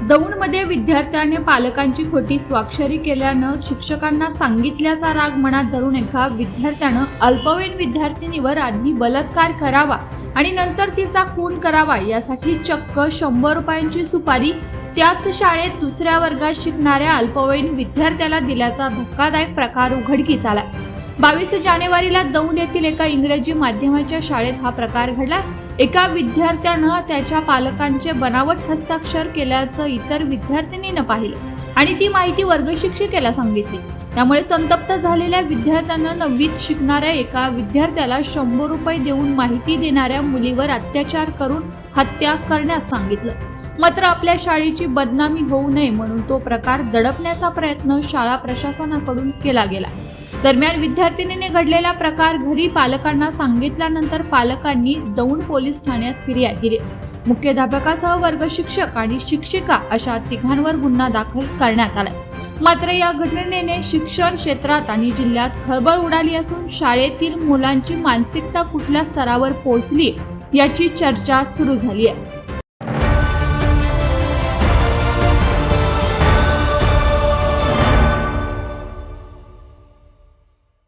दौंडमध्ये विद्यार्थ्याने पालकांची खोटी स्वाक्षरी केल्यानं शिक्षकांना सांगितल्याचा राग मनात धरून एका विद्यार्थ्यानं अल्पवयीन विद्यार्थिनीवर आधी बलात्कार करावा आणि नंतर तिचा खून करावा यासाठी चक्क शंभर रुपयांची सुपारी त्याच शाळेत दुसऱ्या वर्गात शिकणाऱ्या अल्पवयीन विद्यार्थ्याला दिल्याचा धक्कादायक प्रकार उघडकीस आला बावीस जानेवारीला दौंड येथील एका इंग्रजी माध्यमाच्या शाळेत हा प्रकार घडला. एका विद्यार्थ्यानं त्याच्या पालकांचे बनावट हस्ताक्षर केल्याचं इतर विद्यार्थिनीनं पाहिलं आणि ती माहिती वर्गशिक्षिकेला सांगितली. त्यामुळे संतप्त झालेल्या विद्यार्थ्यांना नववीत शिकणाऱ्या एका विद्यार्थ्याला शंभर रुपये देऊन माहिती देणाऱ्या मुलीवर अत्याचार करून हत्या करण्यास सांगितलं. मात्र आपल्या शाळेची बदनामी होऊ नये म्हणून तो प्रकार दडपण्याचा प्रयत्न शाळा प्रशासनाकडून केला गेला. दरम्यान विद्यार्थिनीने घडलेला प्रकार घरी पालकांना सांगितल्यानंतर पालकांनी दौंड पोलीस ठाण्यात फिर्याद दिली. मुख्याध्यापकासह वर्ग शिक्षक आणि शिक्षिका अशा तिघांवर गुन्हा दाखल करण्यात आला. मात्र या घटनेने शिक्षण क्षेत्रात आणि जिल्ह्यात खळबळ उडाली असून शाळेतील मुलांची मानसिकता कुठल्या स्तरावर पोहोचली याची चर्चा सुरू झाली आहे.